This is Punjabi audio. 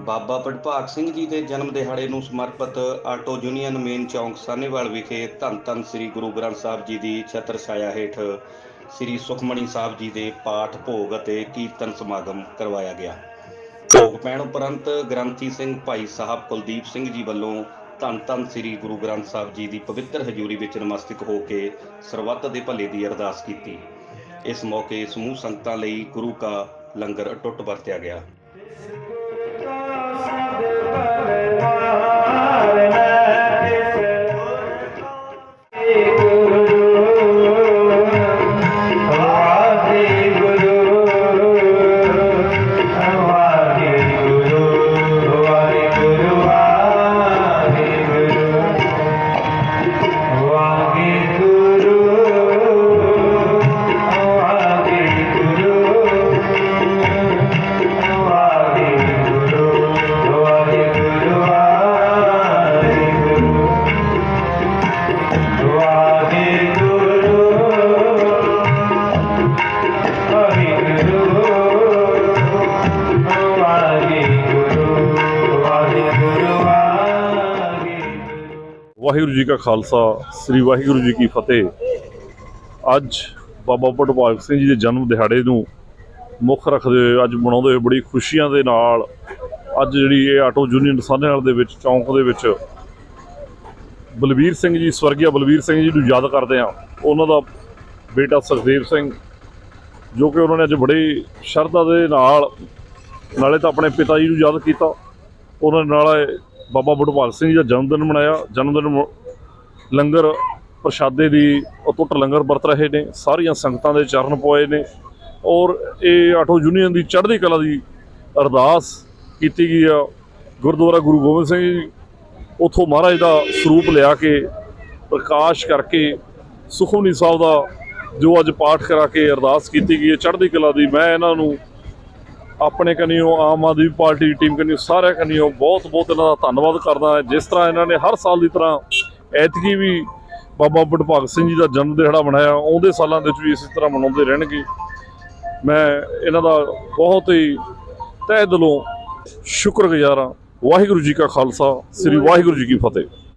ਬਾਬਾ ਵਡਭਾਗ ਸਿੰਘ ਜੀ ਦੇ ਜਨਮ ਦਿਹਾੜੇ ਨੂੰ ਸਮਰਪਿਤ ਆਟੋ ਯੂਨੀਅਨ ਮੇਨ ਚੌਂਕ ਸਾਨੇਵਾਲ ਵਿਖੇ ਧੰਨ ਧੰਨ ਸ੍ਰੀ ਗੁਰੂ ਗ੍ਰੰਥ ਸਾਹਿਬ ਜੀ ਦੀ ਛਤਰ ਛਾਇਆ ਹੇਠ ਸ੍ਰੀ ਸੁਖਮਣੀ ਸਾਹਿਬ ਜੀ ਦੇ ਪਾਠ, ਭੋਗ ਅਤੇ ਕੀਰਤਨ ਸਮਾਗਮ ਕਰਵਾਇਆ ਗਿਆ। ਭੋਗ ਪੈਣ ਉਪਰੰਤ ਗ੍ਰੰਥੀ ਸਿੰਘ ਭਾਈ ਸਾਹਿਬ ਕੁਲਦੀਪ ਸਿੰਘ ਜੀ ਵੱਲੋਂ ਧੰਨ ਧੰਨ ਸ੍ਰੀ ਗੁਰੂ ਗ੍ਰੰਥ ਸਾਹਿਬ ਜੀ ਦੀ ਪਵਿੱਤਰ ਹਜ਼ੂਰੀ ਵਿੱਚ ਨਮਸਤਿਕ ਹੋ ਕੇ ਸਰਬੱਤ ਦੇ ਭਲੇ ਦੀ ਅਰਦਾਸ ਕੀਤੀ। ਇਸ ਮੌਕੇ ਸਮੂਹ ਸੰਗਤਾਂ ਲਈ ਗੁਰੂ ਕਾ ਲੰਗਰ ਅਟੁੱਟ ਵਰਤਿਆ ਗਿਆ। Baba, ਵਾਹਿਗੁਰੂ ਜੀ ਕਾ ਖਾਲਸਾ, ਸ੍ਰੀ ਵਾਹਿਗੁਰੂ ਜੀ ਕੀ ਫਤਿਹ। ਅੱਜ ਬਾਬਾ ਭਟਵਾਗ ਸਿੰਘ ਜੀ ਦੇ ਜਨਮ ਦਿਹਾੜੇ ਨੂੰ ਮੁੱਖ ਰੱਖਦੇ ਹੋਏ, ਅੱਜ ਮਨਾਉਂਦੇ ਹੋਏ ਬੜੀ ਖੁਸ਼ੀਆਂ ਦੇ ਨਾਲ ਅੱਜ ਜਿਹੜੀ ਇਹ ਆਟੋ ਯੂਨੀਅਨ ਸਾਹਨੇਵਾਲ ਦੇ ਵਿੱਚ, ਚੌਂਕ ਦੇ ਵਿੱਚ ਬਲਵੀਰ ਸਿੰਘ ਜੀ, ਸਵਰਗੀਆ ਬਲਵੀਰ ਸਿੰਘ ਜੀ ਨੂੰ ਯਾਦ ਕਰਦੇ ਆ ਉਹਨਾਂ ਦਾ ਬੇਟਾ ਸੁਖਦੇਵ ਸਿੰਘ, ਜੋ ਕਿ ਉਹਨਾਂ ਨੇ ਅੱਜ ਬੜੀ ਸ਼ਰਧਾ ਦੇ ਨਾਲ, ਨਾਲੇ ਤਾਂ ਆਪਣੇ ਪਿਤਾ ਜੀ ਨੂੰ ਯਾਦ ਕੀਤਾ। ਉਹਨਾਂ ਨਾਲ ਬਾਬਾ ਬੁੱਢਵਾਲ ਸਿੰਘ ਜੀ ਦਾ ਜਨਮ ਦਿਨ ਮਨਾਇਆ। ਜਨਮ ਦਿਨ ਲੰਗਰ ਪ੍ਰਸ਼ਾਦੇ ਦੀ ਅਟੁੱਟ ਲੰਗਰ ਵਰਤ ਰਹੇ ਨੇ। ਸਾਰੀਆਂ ਸੰਗਤਾਂ ਦੇ ਚਰਨ ਪੋਏ ਨੇ। ਔਰ ਇਹ ਆਟੋ ਯੂਨੀਅਨ ਦੀ ਚੜ੍ਹਦੀ ਕਲਾ ਦੀ ਅਰਦਾਸ ਕੀਤੀ ਗਈ ਆ। ਗੁਰਦੁਆਰਾ ਗੁਰੂ ਗੋਬਿੰਦ ਸਿੰਘ ਜੀ ਉਥੋਂ ਮਹਾਰਾਜ ਦਾ ਸਰੂਪ ਲਿਆ ਕੇ ਪ੍ਰਕਾਸ਼ ਕਰਕੇ ਸੁਖਮਨੀ ਸਾਹਿਬ ਦਾ ਜੋ ਅੱਜ ਪਾਠ ਕਰਾ ਕੇ ਅਰਦਾਸ ਕੀਤੀ ਗਈ ਹੈ। ਚੜ੍ਹਦੀ ਕਲਾ ਦੀ ਮੈਂ ਇਹਨਾਂ ਨੂੰ ਆਪਣੇ ਕਨੀਓ ਆਮ ਆਦਮੀ ਪਾਰਟੀ ਦੀ ਟੀਮ ਕਨੀਓ ਸਾਰਿਆਂ ਕਨੀਓ ਬਹੁਤ ਬਹੁਤ ਇਹਨਾਂ ਦਾ ਧੰਨਵਾਦ ਕਰਦਾ ਹਾਂ। ਜਿਸ ਤਰ੍ਹਾਂ ਇਹਨਾਂ ਨੇ ਹਰ ਸਾਲ ਦੀ ਤਰ੍ਹਾਂ ਐਤਕੀ ਵੀ ਬਾਬਾ ਬਡਭਾਗ ਸਿੰਘ ਜੀ ਦਾ ਜਨਮ ਦਿਹਾੜਾ ਮਨਾਇਆ, ਆਉਂਦੇ ਸਾਲਾਂ ਦੇ ਵਿੱਚ ਵੀ ਇਸੇ ਤਰ੍ਹਾਂ ਮਨਾਉਂਦੇ ਰਹਿਣਗੇ। ਮੈਂ ਇਹਨਾਂ ਦਾ ਬਹੁਤ ਹੀ ਤਹਿ ਦਿਲੋਂ ਸ਼ੁਕਰਗੁਜ਼ਾਰ ਹਾਂ। ਵਾਹਿਗੁਰੂ ਜੀ ਕਾ ਖਾਲਸਾ, ਸ੍ਰੀ ਵਾਹਿਗੁਰੂ ਜੀ ਕੀ ਫਤਿਹ।